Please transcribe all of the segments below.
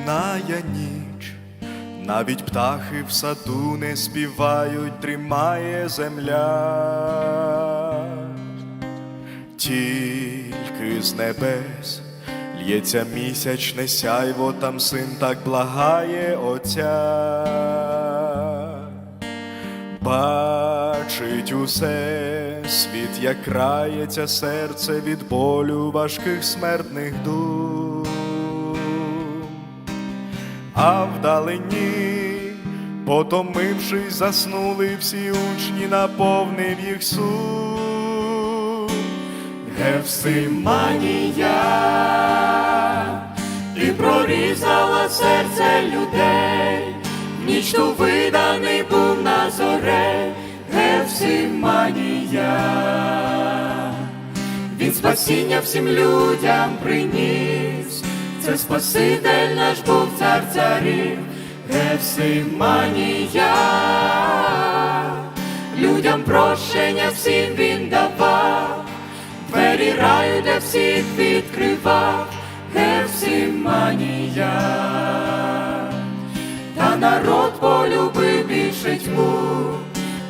минає ніч, навіть птахи в саду не співають, тримає земля, тільки з небес л'ється місячне сяйво, там син так благає Отця. Бачить усе, світ, як крається серце від болю важких смертних дум, а вдалині, потомившись, заснули всі учні, наповнив їх сум. Гевсиманія, ти прорізала серце людей, в ніч ту виданий був на зоре, Гевсиманія, він спасіння всім людям приніс, це Спаситель наш був цар царів, Гевсиманія, людям прощення всім він давав, двері раю, де всіх відкривав, Гевсиманія та народ полюбив більше тьму,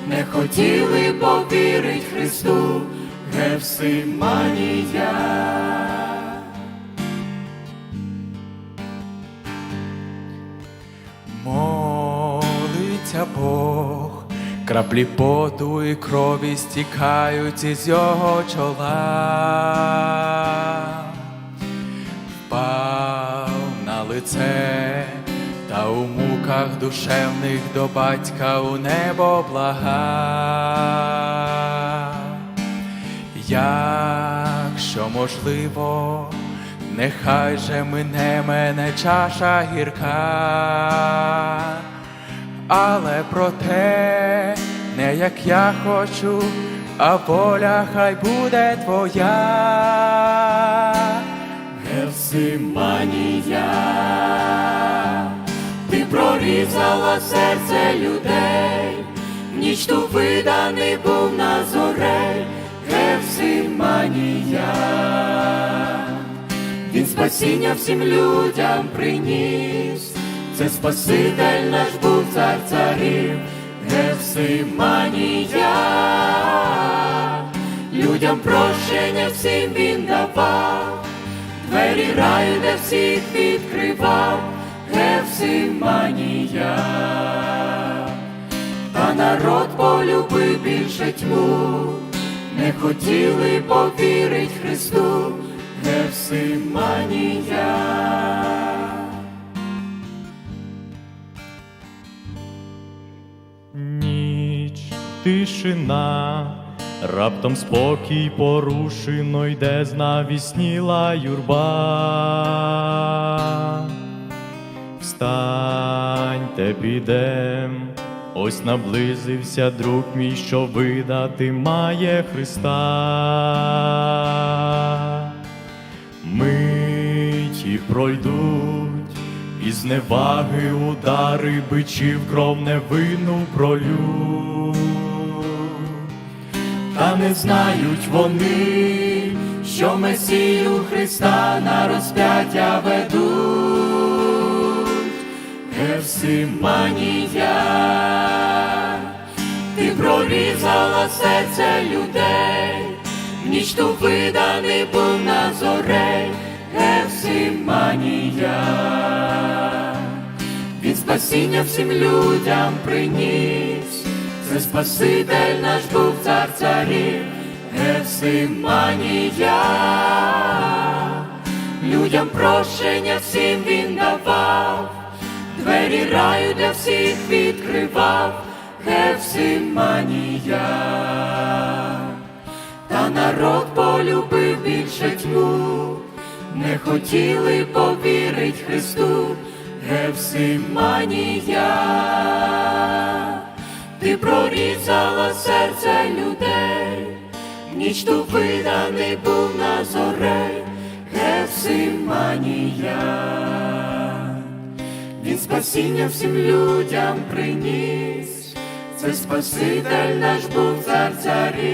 не хотіли повірить Христу, Гевсиманія. Молиться Бог, краплі поту і крові стікають із його чола. Впав на лице, та у муках душевних до батька у небо блага. Якщо можливо, нехай же мине мене чаша гірка, але проте не як я хочу, а воля хай буде твоя. Гевсиманія, ти прорізала серце людей, ніч ту виданий був на зоре, Гевсиманія, він спасіння всім людям приніс, це Спаситель наш був цар царів, Гевсиманія, людям прощення всім він давав двері раю, де всіх відкривав, Гевсиманія, та народ полюбив більше тьму, не хотіли повірить Христу, Гевсиманія. Тишина, раптом спокій порушено йде знавісніла юрба. Встаньте, підем, ось наблизився друг мій, що видати має Христа. Миті пройдуть, і зневаги удари бичів кров невинну пролють. Та не знають вони, що Месію Христа на розп'яття ведуть. Гевсиманія, ти прорізала серце людей, в ніч ту виданий був на зорей, Гевсиманія, від спасіння всім людям приніс, це Спаситель наш був цар царів, Гевсиманія, людям прощення всім він давав двері раю для всіх відкривав Гевсиманія, та народ полюбив більше тьму, не хотіли повірить Христу, Гевсиманія, прорізала серце людей, ніч ту виданий був на зорей, Гевсиманія. Він спасіння всім людям приніс, це Спаситель наш був цар царів,